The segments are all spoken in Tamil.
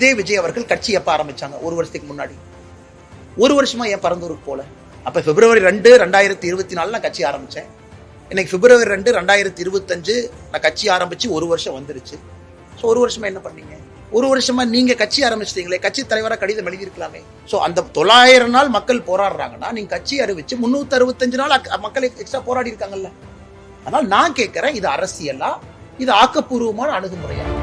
இதே விஜய் அவர்கள் கட்சி எப்ப ஆரம்பிச்சாங்க? ஒரு வருஷத்துக்கு முன்னாடி. ஒரு வருஷமா ஏன் பரந்தூருக்கு போல? அப்ப பிப்ரவரி ரெண்டு ரெண்டாயிரத்தி இருபத்தி நாலு நான் கட்சி ஆரம்பிச்சேன். இன்னைக்கு பிப்ரவரி ரெண்டு ரெண்டாயிரத்தி இருபத்தஞ்சு நான் கட்சி ஆரம்பிச்சு ஒரு வருஷம் வந்துருச்சு. ஸோ ஒரு வருஷமா என்ன பண்ணீங்க? ஒரு வருஷமா நீங்க கட்சி ஆரம்பிச்சிட்டீங்களே கட்சி தலைவராக கடிதம் எழுதியிருக்கலாமே. ஸோ அந்த தொள்ளாயிரம் நாள் மக்கள் போராடுறாங்கன்னா நீங்க கட்சி அறிவிச்சு முன்னூத்தி அறுபத்தஞ்சு நாள் அக்- மக்கள் எக்ஸ்ட்ரா போராடி இருக்காங்கல்ல அதனால் நான் கேட்கிறேன் இது அரசியலா? இது ஆக்கப்பூர்வமான அணுகுமுறையா?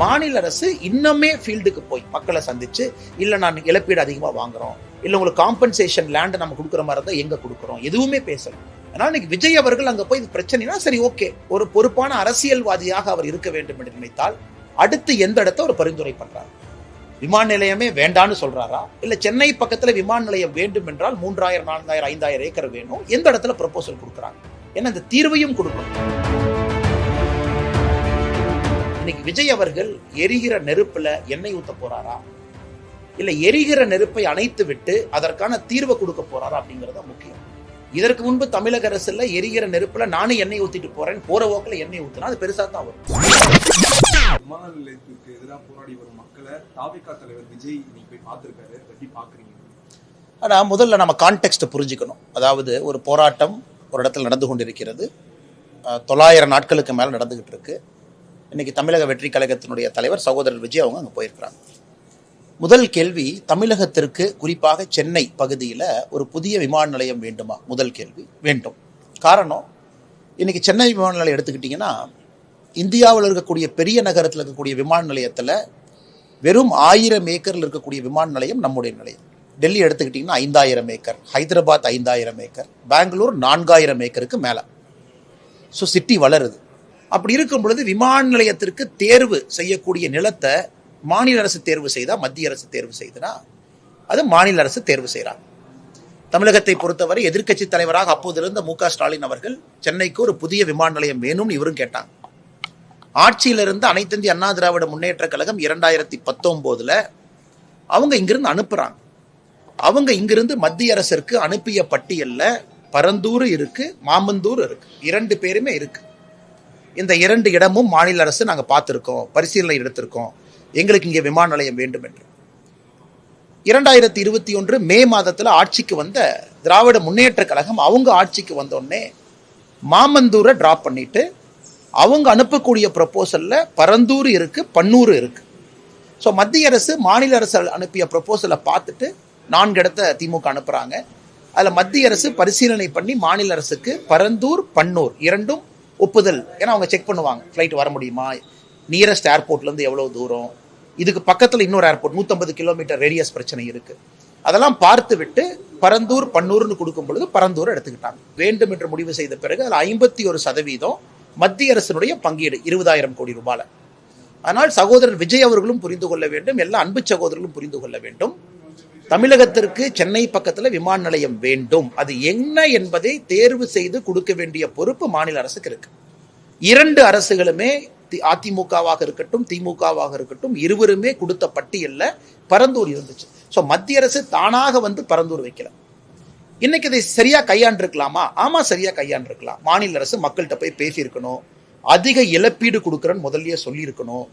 மாநில அரசு இன்னுமே ஃபீல்டுக்கு போய் மக்களை சந்திச்சு இல்லை நான் இழப்பீடு அதிகமாக வாங்குறோம். இல்லை உங்களுக்கு காம்பன்சேஷன் லேண்டை நம்ம கொடுக்குற மாதிரி இருந்தால் எங்கே கொடுக்குறோம்? எதுவுமே பேசல. ஆனால் இன்னைக்கு விஜய் அவர்கள் அங்கே போய் இது பிரச்சனைனா சரி ஓகே. ஒரு பொறுப்பான அரசியல்வாதியாக அவர் இருக்க வேண்டும் என்று நினைத்தால் அடுத்து எந்த இடத்த ஒரு பரிந்துரை பண்றாரு? விமான நிலையமே வேண்டான்னு சொல்றாரா? இல்ல சென்னை பக்கத்துல விமான நிலையம் வேண்டும் என்றால் மூன்றாயிரம் நான்காயிரம் ஐந்தாயிரம் ஏக்கர் வேணும்? எந்த இடத்துல ப்ரொபோசல் கொடுக்குறாங்க? ஏன்னா இந்த தீர்வையும் கொடுக்கணும். இன்னைக்கு விஜய் அவர்கள் எரிகிற நெருப்புல எண்ணெய் ஊத்த போறாரா? இல்ல எரிகிற நெருப்பை அணைத்து விட்டு அதற்கான தீர்வை கொடுக்க போறாரா அப்படிங்கறது முக்கியம். இதற்கு முன்பு தமிழக அரசுல எரிகிற நெருப்புல நானும் எண்ணெய் ஊத்திட்டு போறேன் போற போக்குல எண்ணெய் ஊத்துனா அது பெருசா தான் வரும். விமான நிலையத்துக்கு எதிராக போராடி வரும் மக்களை தாவிகா தலைவர் விஜய் இன்னைக்கு போய் பார்த்திருக்காரு. எப்படி பாக்குறீங்க ஆனா முதல்ல நம்ம கான்டெக்ட் புரிஞ்சுக்கணும். அதாவது ஒரு போராட்டம் ஒரு இடத்துல நடந்து கொண்டிருக்கிறது. தொள்ளாயிரம் நாட்களுக்கு மேல நடந்துகிட்டு இருக்கு. இன்றைக்கி தமிழக வெற்றி கழகத்தினுடைய தலைவர் சகோதரர் விஜய் அவங்க அங்கே போயிருக்கிறாங்க. முதல் கேள்வி தமிழகத்திற்கு குறிப்பாக சென்னை பகுதியில் ஒரு புதிய விமான நிலையம் வேண்டுமா? முதல் கேள்வி. வேண்டும். காரணம் இன்றைக்கி சென்னை விமான நிலையம் எடுத்துக்கிட்டிங்கன்னா இந்தியாவில் இருக்கக்கூடிய பெரிய நகரத்தில் இருக்கக்கூடிய விமான நிலையத்தில் வெறும் ஆயிரம் ஏக்கரில் இருக்கக்கூடிய விமான நிலையம் நம்முடைய நிலையம். டெல்லி எடுத்துக்கிட்டிங்கன்னா ஐந்தாயிரம் ஏக்கர் ஹைதராபாத் ஐந்தாயிரம் ஏக்கர் பெங்களூர் நான்காயிரம் ஏக்கருக்கு மேலே. ஸோ சிட்டி வளருது. அப்படி இருக்கும் பொழுது விமான நிலையத்திற்கு தேர்வு செய்யக்கூடிய நிலத்தை மாநில அரசு தேர்வு செய்தா மத்திய அரசு தேர்வு செய்தனா அது மாநில அரசு தேர்வு செய்கிறாங்க தமிழகத்தை பொறுத்தவரை எதிர்க்கட்சி தலைவராக அப்போதிருந்த மு க ஸ்டாலின் அவர்கள் சென்னைக்கு ஒரு புதிய விமான நிலையம் வேணும்னு இவரும் கேட்டாங்க. ஆட்சியிலிருந்து அனைத்திந்திய அண்ணா திராவிட முன்னேற்ற கழகம் இரண்டாயிரத்தி பத்தொம்போதில் அவங்க இங்கிருந்து அனுப்புறாங்க. அவங்க இங்கிருந்து மத்திய அரசிற்கு அனுப்பிய பட்டியலில் பரந்தூர் இருக்கு மாமந்தூர் இருக்கு. இரண்டு பேருமே இருக்கு. இந்த இரண்டு இடமும் மாநில அரசு நாங்கள் பார்த்துருக்கோம் பரிசீலனை எடுத்திருக்கோம். எங்களுக்கு இங்கே விமான நிலையம் வேண்டும் என்று. இரண்டாயிரத்தி இருபத்தி ஒன்று மே மாதத்தில் ஆட்சிக்கு வந்த திராவிட முன்னேற்ற கழகம் அவங்க ஆட்சிக்கு வந்தோடனே மாமந்தூரை ட்ராப் பண்ணிட்டு அவங்க அனுப்பக்கூடிய ப்ரப்போசலில் பரந்தூர் இருக்குது பன்னூர் இருக்குது ஸோ மத்திய அரசு மாநில அரசு அனுப்பிய ப்ரப்போசலை பார்த்துட்டு நான்கு இடத்த திமுக அனுப்புகிறாங்க அதில் மத்திய அரசு பரிசீலனை பண்ணி மாநில அரசுக்கு பரந்தூர் பன்னூர் இரண்டும் ஒப்புதல். ஏன்னா அவங்க செக் பண்ணுவாங்க. ஃப்ளைட் வர முடியுமா? நியரஸ்ட் ஏர்போர்ட்லேருந்து எவ்வளோ தூரம்? இதுக்கு பக்கத்தில் இன்னொரு ஏர்போர்ட் நூற்றம்பது கிலோமீட்டர் ரேடியஸ் பிரச்சனை இருக்குது அதெல்லாம் பார்த்து விட்டு பரந்தூர் பன்னூர்னு கொடுக்கும் பொழுது பரந்தூர் எடுத்துக்கிட்டாங்க. வேண்டும் என்று முடிவு செய்த பிறகு அதில் ஐம்பத்தி ஒரு சதவீதம் மத்திய அரசினுடைய பங்கீடு இருபதாயிரம் கோடி ரூபாயில் ஆனால் சகோதரர் விஜய் அவர்களும் புரிந்து கொள்ள வேண்டும் எல்லா அன்பு சகோதரர்களும் புரிந்து கொள்ள வேண்டும். தமிழகத்திற்கு சென்னை பக்கத்தில் விமான நிலையம் வேண்டும். அது என்ன என்பதை தேர்வு செய்து கொடுக்க வேண்டிய பொறுப்பு மாநில அரசுக்கு இருக்கு. இரண்டு அரசுகளுமே அதிமுகவாக இருக்கட்டும் திமுகவாக இருக்கட்டும் இருவருமே கொடுத்த பட்டியலில் பரந்தூர் இருந்துச்சு. ஸோ மத்திய அரசு தானாக வந்து பரந்தூர் வைக்கல. இன்னைக்கு இதை சரியா கையாண்டிருக்கலாமா? ஆமா சரியா கையாண்டிருக்கலாம். மாநில அரசு மக்கள்கிட்ட போய் பேசியிருக்கணும். அதிக இழப்பீடு கொடுக்குறேன்னு முதல்லயே சொல்லியிருக்கணும்.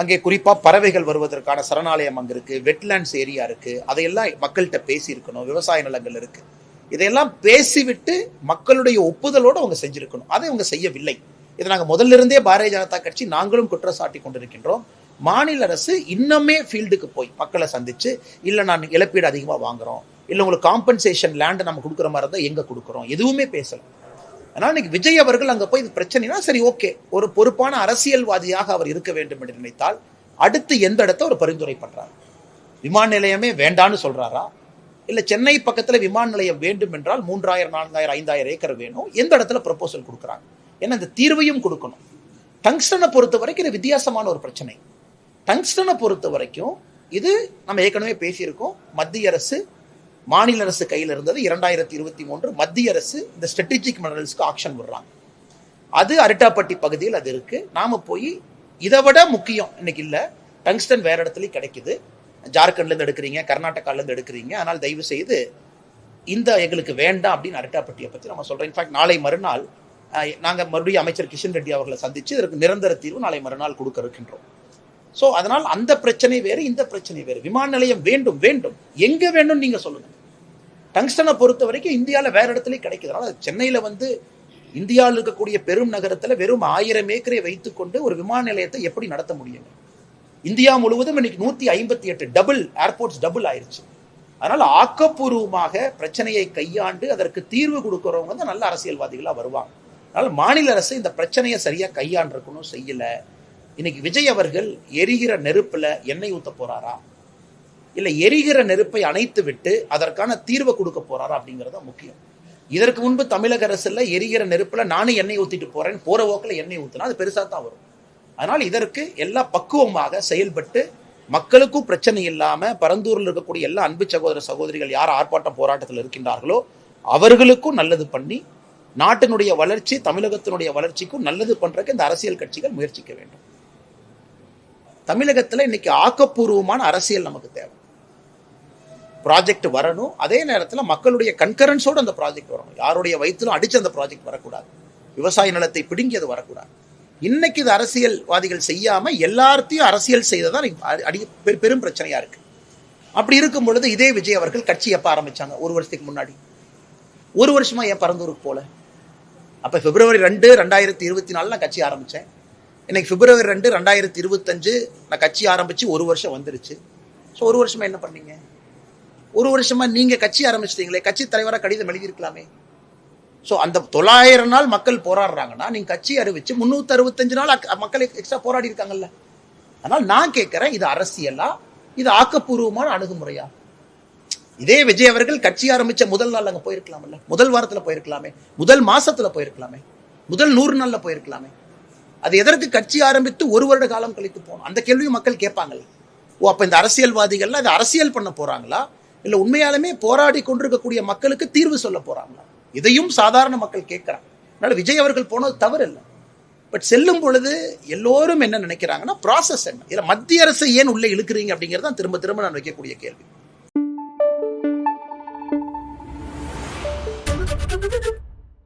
அங்கே குறிப்பாக பறவைகள் வருவதற்கான சரணாலயம் அங்கே இருக்குது வெட்லேண்ட்ஸ் ஏரியா இருக்குது அதையெல்லாம் மக்கள்கிட்ட பேசியிருக்கணும் விவசாய நிலங்கள் இருக்குது இதையெல்லாம் பேசிவிட்டு மக்களுடைய ஒப்புதலோடு அவங்க செஞ்சுருக்கணும். அதை அவங்க செய்யவில்லை. இதை நாங்கள் முதல்ல இருந்தே பாரதிய ஜனதா கட்சி நாங்களும் குற்றம் சாட்டி கொண்டிருக்கின்றோம். மாநில அரசு இன்னுமே ஃபீல்டுக்கு போய் மக்களை சந்தித்து இல்லை நான் இழப்பீடு அதிகமாக வாங்குறோம் இல்லை உங்களுக்கு காம்பன்சேஷன் லேண்டை நம்ம கொடுக்குற மாதிரி இருந்தால் எங்கே கொடுக்குறோம்? எதுவுமே பேசலை. அதனால் இன்னைக்கு விஜய் அவர்கள் அங்கே போய் இது பிரச்சனைனா சரி ஓகே. ஒரு பொறுப்பான அரசியல்வாதியாக அவர் இருக்க வேண்டும் என்று நினைத்தால் அடுத்து எந்த இடத்த ஒரு பரிந்துரை பண்றாரு? விமான நிலையமே வேண்டான்னு சொல்றாரா? இல்ல சென்னை பக்கத்துல விமான நிலையம் வேண்டும் என்றால் மூன்றாயிரம் நான்காயிரம் ஐந்தாயிரம் ஏக்கர் வேணும். எந்த இடத்துல ப்ரொபோசல் கொடுக்குறாங்க? ஏன்னா இந்த தீர்வையும் கொடுக்கணும். டங்ஸ்டனை பொறுத்த வரைக்கும் இது வித்தியாசமான ஒரு பிரச்சனை. டங்ஸ்டனை பொறுத்த வரைக்கும் இது நம்ம ஏற்கனவே பேசியிருக்கோம். மத்திய அரசு மாநில அரசு கையில் இருந்தது. இரண்டாயிரத்தி இருபத்தி மூன்று மத்திய அரசு இந்த ஸ்ட்ராட்டஜிக் மினரல்ஸ்க்கு ஆக்ஷன் விடுறாங்க. அது அரிட்டாப்பட்டி பகுதியில் அது இருக்கு. நாம போய் இதை விட முக்கியம் இன்னைக்கு இல்லை. டங்ஸ்டன் வேற இடத்துலையும் கிடைக்குது. ஜார்க்கண்ட்லேருந்து எடுக்கிறீங்க கர்நாடகாலேருந்து எடுக்கிறீங்க. ஆனால் தயவு செய்து இந்த எங்களுக்கு வேண்டாம் அப்படின்னு அரிட்டாப்பட்டியை பற்றி நம்ம சொல்கிறோம் இன்ஃபேக்ட் நாளை மறுநாள் நாங்கள் மறுபடியும் அமைச்சர் கிஷன் ரெட்டி அவர்களை சந்தித்து இதற்கு நிரந்தர தீர்வு நாளை மறுநாள் கொடுக்க இருக்கின்றோம். ஸோ அதனால் அந்த பிரச்சனை வேறு இந்த பிரச்சனை வேறு. விமான நிலையம் வேண்டும் வேண்டும். எங்க வேண்டும் நீங்க சொல்லுங்க. டங்ஸ்டனை பொறுத்த வரைக்கும் இந்தியாவில் வேற இடத்துலையும் கிடைக்குது. அதனால் சென்னையில வந்து இந்தியாவில் இருக்கக்கூடிய பெரும் நகரத்துல வெறும் ஆயிரம் ஏக்கரை வைத்துக்கொண்டு ஒரு விமான நிலையத்தை எப்படி நடத்த முடியும்? இந்தியா முழுவதும் இன்னைக்கு நூத்தி ஐம்பத்தி எட்டு டபுள் ஏர்போர்ட்ஸ் டபுள் ஆயிருச்சு. அதனால ஆக்கப்பூர்வமாக பிரச்சனையை கையாண்டு அதற்கு தீர்வு கொடுக்கறவங்க தான் நல்ல அரசியல்வாதிகளா வருவாங்க. அதனால மாநில அரசு இந்த பிரச்சனையை சரியா கையாண்டிருக்கணும் செய்யல. இன்னைக்கு விஜய் அவர்கள் எரிகிற நெருப்புல எண்ணெய் ஊத்த போறாரா? இல்ல எரிகிற நெருப்பை அணைத்து விட்டு அதற்கான தீர்வை கொடுக்க போறாரா அப்படிங்கிறது தான் முக்கியம். இதற்கு முன்பு தமிழக அரசுல எரிகிற நெருப்புல நானும் எண்ணெய் ஊத்திட்டு போறேன் போற ஓக்கில் எண்ணெய் ஊத்தினா அது பெருசா தான் வரும். அதனால் இதற்கு எல்லா பக்குவமாக செயல்பட்டு மக்களுக்கும் பிரச்சனை இல்லாம பரந்தூரில் இருக்கக்கூடிய எல்லா அன்பு சகோதர சகோதரிகள் யார் ஆர்ப்பாட்டம் போராட்டத்தில் இருக்கின்றார்களோ அவர்களுக்கும் நல்லது பண்ணி நாட்டினுடைய வளர்ச்சி தமிழகத்தினுடைய வளர்ச்சிக்கும் நல்லது பண்றதுக்கு இந்த அரசியல் கட்சிகள் முயற்சிக்க வேண்டும். தமிழகத்தில் இன்னைக்கு ஆக்கப்பூர்வமான அரசியல் நமக்கு தேவை. ப்ராஜெக்ட் வரணும். அதே நேரத்தில் மக்களுடைய கன்கரன்ஸோடு அந்த ப்ராஜெக்ட் வரணும். யாருடைய வயிற்றிலும் அடித்து அந்த ப்ராஜெக்ட் வரக்கூடாது. விவசாய நிலத்தை பிடுங்கி அது வரக்கூடாது. இன்னைக்கு இது அரசியல்வாதிகள் செய்யாமல் எல்லார்த்தையும் அரசியல் செய்ததான் அடி பெ- பெரும் பிரச்சனையாக இருக்கு. அப்படி இருக்கும் பொழுது இதே விஜய் அவர்கள் கட்சி எப்ப ஆரம்பித்தாங்க ஒரு வருஷத்துக்கு முன்னாடி. ஒரு வருஷமா ஏன் பரந்தூருக்கு போல? அப்போ பிப்ரவரி ரெண்டு ரெண்டாயிரத்தி இருபத்தி நாலு நான் கட்சி ஆரம்பித்தேன் இன்னைக்கு பிப்ரவரி ரெண்டு ரெண்டாயிரத்தி இருபத்தஞ்சு நான் கட்சி ஆரம்பிச்சு ஒரு வருஷம் வந்துருச்சு. ஸோ ஒரு வருஷமா என்ன பண்ணீங்க? ஒரு வருஷமா நீங்க கட்சி ஆரம்பிச்சிட்டீங்களே கட்சி தலைவராக கடிதம் எழுதியிருக்கலாமே. ஸோ அந்த தொள்ளாயிரம் நாள் மக்கள் போராடுறாங்கன்னா நீங்க கட்சி அறிவிச்சு முன்னூத்தி அறுபத்தஞ்சு நாள் அக்- மக்கள் எக்ஸ்ட்ரா போராடி இருக்காங்கல்ல. அதனால் நான் கேட்குறேன் இது அரசியலா? இது ஆக்கப்பூர்வமான அணுகுமுறையா? இதே விஜய் அவர்கள் கட்சி ஆரம்பிச்ச முதல் நாள் அங்கே போயிருக்கலாம்ல. முதல் வாரத்தில் போயிருக்கலாமே. முதல் மாசத்துல போயிருக்கலாமே. முதல் நூறு நாளில் போயிருக்கலாமே. அது எதற்கு கட்சி ஆரம்பித்து ஒரு வருட காலம் கழித்து போகணும். அந்த கேள்வியும் மக்கள் கேட்பாங்கல்ல ஓ அப்போ இந்த அரசியல்வாதிகள்லாம் இது அரசியல் பண்ண போறாங்களா? இல்லை உண்மையாலுமே போராடி கொண்டிருக்கக்கூடிய மக்களுக்கு தீர்வு சொல்ல போறாங்களா? இதையும் சாதாரண மக்கள் கேட்கறாங்க. அதனால விஜய் அவர்கள் போனது தவறு இல்லை பட் செல்லும் பொழுது எல்லோரும் என்ன நினைக்கிறாங்கன்னா ப்ராசஸ் என்ன? இதுல மத்திய அரசை ஏன் உள்ளே இழுக்கிறீங்க அப்படிங்கிறது தான் திரும்ப திரும்ப நான் வைக்கக்கூடிய கேள்வி.